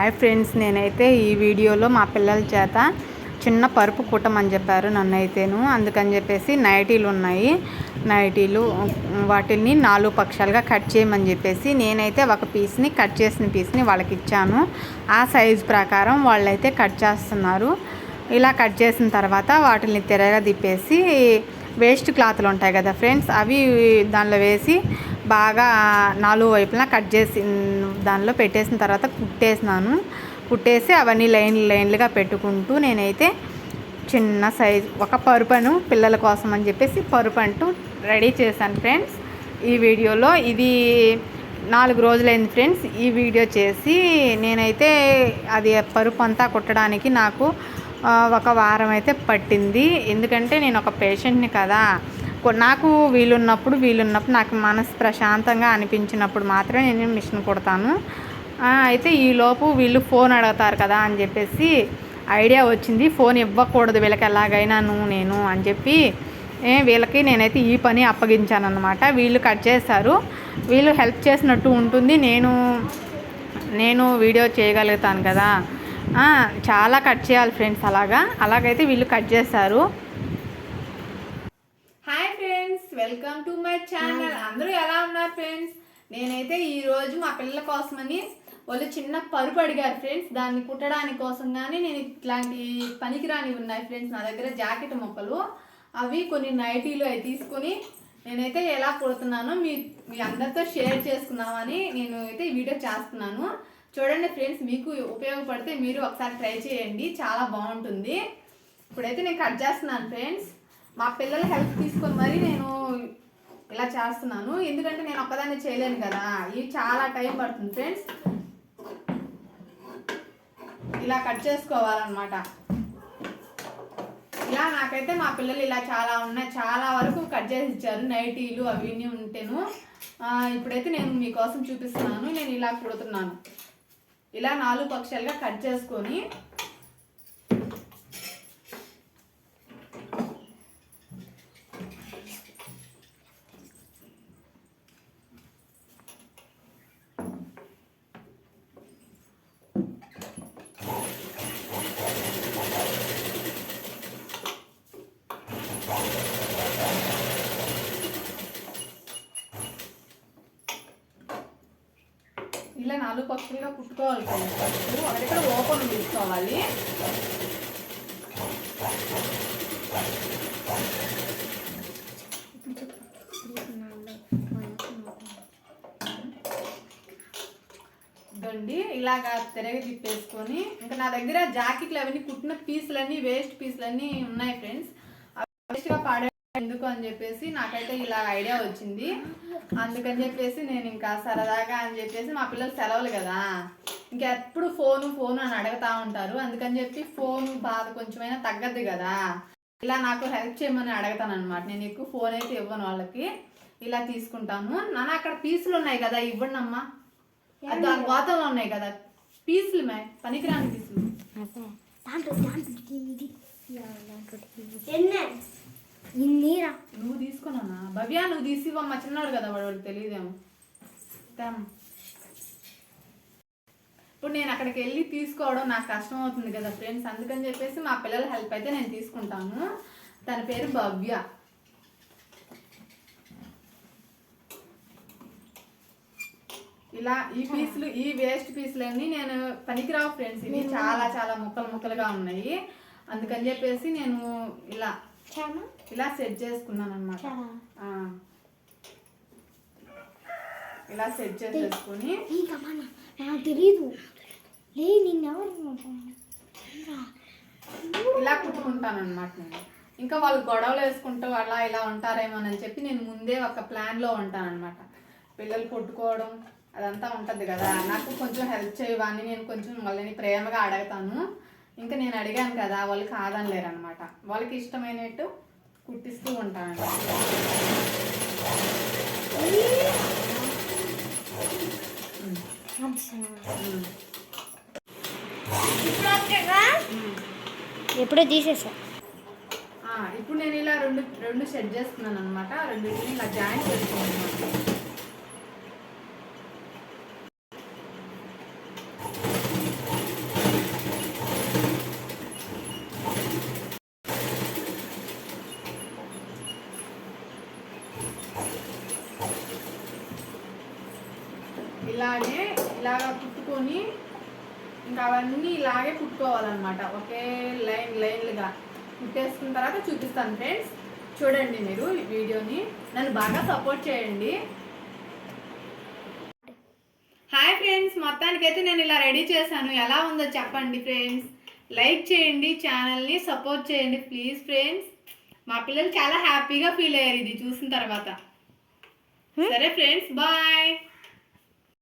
Hi friends నేనైతే ఈ వీడియోలో మా పిల్లల చేత చిన్న పరుపు కుట్టమని చెప్పారు నన్ను అయితేను అందుకని చెప్పేసి నైటీలు ఉన్నాయి. నైటీలు వాటిని నాలుగు పక్షాలుగా కట్ చేయమని చెప్పేసి నేనైతే ఒక పీస్ని కట్ చేసిన పీస్ని వాళ్ళకి ఇచ్చాను. ఆ సైజు ప్రకారం వాళ్ళైతే కట్ చేస్తున్నారు. ఇలా కట్ చేసిన తర్వాత వాటిని తెరగా తిప్పేసి వేస్ట్ క్లాత్లు ఉంటాయి కదా ఫ్రెండ్స్ అవి దానిలో వేసి బాగా నాలుగు వైపులా కట్ చేసి దానిలో పెట్టేసిన తర్వాత కుట్టేసినాను. కుట్టేసి అవన్నీ లైన్ లైన్లుగా పెట్టుకుంటూ నేనైతే చిన్న సైజ్ ఒక పరుపను పిల్లల కోసం అని చెప్పేసి పరుపు అంటూ రెడీ చేశాను ఫ్రెండ్స్. ఈ వీడియోలో ఇది నాలుగు రోజులైంది ఫ్రెండ్స్ ఈ వీడియో చేసి నేనైతే అది పరుపు అంతా కుట్టడానికి నాకు ఒక వారం అయితే పట్టింది. ఎందుకంటే నేను ఒక పేషెంట్ని కదా నాకు వీలున్నప్పుడు వీలున్నప్పుడు నాకు మనసు ప్రశాంతంగా అనిపించినప్పుడు మాత్రమే నేను మిషన్ కుడతాను. అయితే ఈలోపు వీళ్ళు ఫోన్ అడుగుతారు కదా అని చెప్పేసి ఐడియా వచ్చింది. ఫోన్ ఇవ్వకూడదు వీళ్ళకి ఎలాగైనా నువ్వు నేను అని చెప్పి వీళ్ళకి నేనైతే ఈ పని అప్పగించాను అనమాట వీళ్ళు కట్ చేశారు వీళ్ళు హెల్ప్ చేసినట్టు ఉంటుంది. నేను నేను వీడియో చేయగలుగుతాను కదా. చాలా కట్ చేయాలి ఫ్రెండ్స్ అలాగా. అలాగైతే వీళ్ళు కట్ చేశారు వెల్కమ్ టు మై ఛానల్. అందరూ ఎలా ఉన్నారు ఫ్రెండ్స్? నేనైతే ఈ రోజు మా పిల్లల కోసమని వాళ్ళు చిన్న పరుపు అడిగారు ఫ్రెండ్స్. దాన్ని కుట్టడానికి కోసం కానీ నేను ఇట్లాంటి పనికిరాని ఉన్నాయి ఫ్రెండ్స్. నా దగ్గర జాకెట్ మొక్కలు అవి కొన్ని నైటీలు అవి తీసుకొని నేనైతే ఎలా కుడుతున్నానో మీ మీ అందరితో షేర్ చేసుకుందామని నేను అయితే ఈ వీడియో చేస్తున్నాను. చూడండి ఫ్రెండ్స్ మీకు ఉపయోగపడితే మీరు ఒకసారి ట్రై చేయండి. చాలా బాగుంటుంది. ఇప్పుడైతే నేను కట్ చేస్తున్నాను ఫ్రెండ్స్. మా పిల్లల హెల్ప్ తీసుకొని మరీ నేను ఇలా చేస్తున్నాను. ఎందుకంటే నేను ఒక్కదాన్ని చేయలేను కదా. ఇవి చాలా టైం పడుతుంది ఫ్రెండ్స్. ఇలా కట్ చేసుకోవాలన్నమాట. ఇలా నాకైతే మా పిల్లలు ఇలా చాలా ఉన్నాయి. చాలా వరకు కట్ చేసి ఇచ్చారు నైటీలు అవన్నీ ఉంటేను. ఇప్పుడైతే నేను మీకోసం చూపిస్తున్నాను. నేను ఇలా కుడుతున్నాను. ఇలా నాలుగు పక్షాలుగా కట్ చేసుకొని ఇలా నాలుగు పక్షులుగా కుట్టుకోవాలి ఫ్రెండ్స్ ఫస్ట్ అక్కడ ఇక్కడ ఓపెన్ తీసుకోవాలి ఇదండి ఇలాగా తిరగ తిప్పేసుకొని ఇంకా నా దగ్గర జాకెట్లు అవన్నీ కుట్టిన పీసులన్నీ వేస్ట్ పీసులన్నీ ఉన్నాయి ఫ్రెండ్స్ వేస్ట్గా పాడే ఎందుకు అని చెప్పేసి నాకైతే ఇలా ఐడియా వచ్చింది. అందుకని చెప్పేసి నేను ఇంకా సరదాగా అని చెప్పేసి మా పిల్లలు సెలవులు కదా. ఇంకా ఎప్పుడు ఫోను ఫోను అని అడుగుతా ఉంటారు. అందుకని చెప్పి ఫోన్ బాధ కొంచెమైనా తగ్గద్దు కదా. ఇలా నాకు హెల్ప్ చేయమని అడుగుతాను అనమాట నేను ఎక్కువ ఫోన్ అయితే ఇవ్వను వాళ్ళకి. ఇలా తీసుకుంటాను. నాన్న అక్కడ పీసులు ఉన్నాయి కదా ఇవ్వండి అమ్మా దాని గోతంలో ఉన్నాయి కదా. పీసులు మే పనికిరాని పీసులు. భవ్య నువ్వు తీసివమ్మా చిన్నాడు కదా వాడు వాడికి తెలియదేమో. ఇప్పుడు నేను అక్కడికి వెళ్ళి తీసుకోవడం నాకు కష్టం అవుతుంది కదా ఫ్రెండ్స్. అందుకని చెప్పేసి మా పిల్లల హెల్ప్ అయితే నేను తీసుకుంటాను. తన పేరు భవ్య. ఇలా ఈ పీసులు ఈ వేస్ట్ పీసులన్నీ నేను పనికిరావు ఫ్రెండ్స్. ఇవి చాలా చాలా ముక్కలు ముక్కలుగా ఉన్నాయి. అందుకని చెప్పేసి నేను ఇలా ఇలా సెట్ చేసుకున్నాను అనమాట ఇలా సెట్ చేసేసుకొని నాకు లే నిన్నెవరు ఇలా కుట్టుకుంటాను అనమాట నేను. ఇంకా వాళ్ళు గొడవలు వేసుకుంటూ అలా ఇలా ఉంటారేమోనని చెప్పి నేను ముందే ఒక ప్లాన్లో ఉంటాను అనమాట పిల్లలు కొట్టుకోవడం అదంతా ఉంటుంది కదా. నాకు కొంచెం హెల్ప్ చేయవని నేను కొంచెం వాళ్ళని ప్రేమగా అడుగుతాను. ఇంకా నేను అడిగాను కదా వాళ్ళు కాదనలేరు అనమాట వాళ్ళకి ఇష్టమైనట్టు కుట్టిస్తూ ఉంటాను. ఎప్పుడో తీసేసా. ఇప్పుడు నేను ఇలా రెండు రెండు సెట్ చేసుకున్నాను అనమాట రెండింటిని ఇలా జాయిన్ చేసుకుంటున్నాను ఇలాగే ఇలాగ కుట్టుకొని ఇంకా అవన్నీ ఇలాగే కుట్టుకోవాలన్నమాట. ఒకే లైన్ లైన్లుగా కుట్టేసుకున్న తర్వాత చూపిస్తాను ఫ్రెండ్స్. చూడండి మీరు ఈ వీడియోని. నన్ను బాగా సపోర్ట్ చేయండి. హాయ్ ఫ్రెండ్స్ మొత్తానికైతే నేను ఇలా రెడీ చేశాను. ఎలా ఉందో చెప్పండి ఫ్రెండ్స్. లైక్ చేయండి ఛానల్ని సపోర్ట్ చేయండి ప్లీజ్ ఫ్రెండ్స్. మా పిల్లలు చాలా హ్యాపీగా ఫీల్ అయ్యారు ఇది చూసిన తర్వాత. సరే ఫ్రెండ్స్ బాయ్.